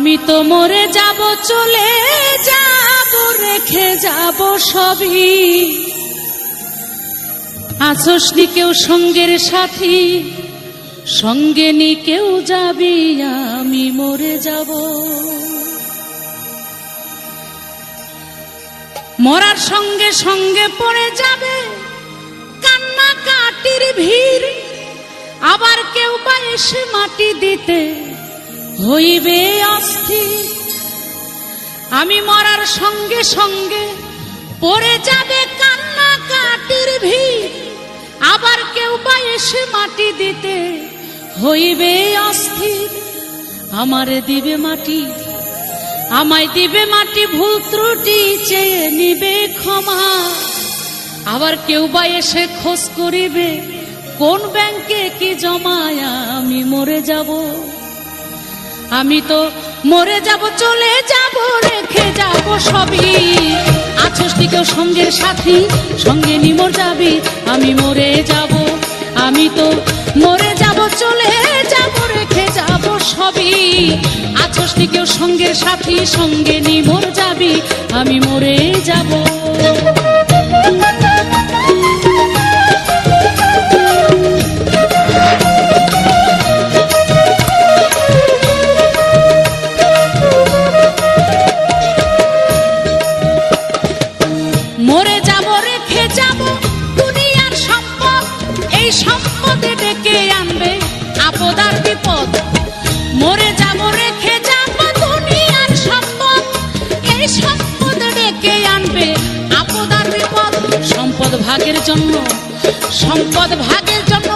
আমি তো মরে যাব, চলে যাব, রেখে যাব সবই। আছস নি কেউ সঙ্গের সাথী, সঙ্গে নি কেউ যাবি, আমি মরে যাব। মরার সঙ্গে সঙ্গে পড়ে যাবে, কান্না কাটির ভিড়, আবার কেউ বা এসে মাটি দিতে। হইবে অস্থির। আমি মরার সঙ্গে সঙ্গে পড়ে যাবে কান্না কাটির ভিড়। আবার কেউ বা এসে মাটি দিতে হইবে অস্থির। আমারে দিবে মাটি, আমায় দিবে মাটি, ভুল ত্রুটি চেয়ে নিবে ক্ষমা। আবার কেউ বা এসে খোঁজ করিবে, কোন ব্যাংকে কি জমায় আমি মরে যাব। আমি তো মরে যাব, চলে যাব, রেখে যাব সবই। আছস কেউ সঙ্গের সাথী? সঙ্গে নিমর যাবি? আমি মরে যাব, আমি তো মরে যাব, চলে যাব, রেখে যাব সবই। আছস কেউ সঙ্গের সাথী? সঙ্গে নিমর যাবি? আমি মরে যাব। সম্পদ ডেকে আনবে। আপদার বিপদ সম্পদ ভাগের জন্য। সম্পদ ভাগের জন্য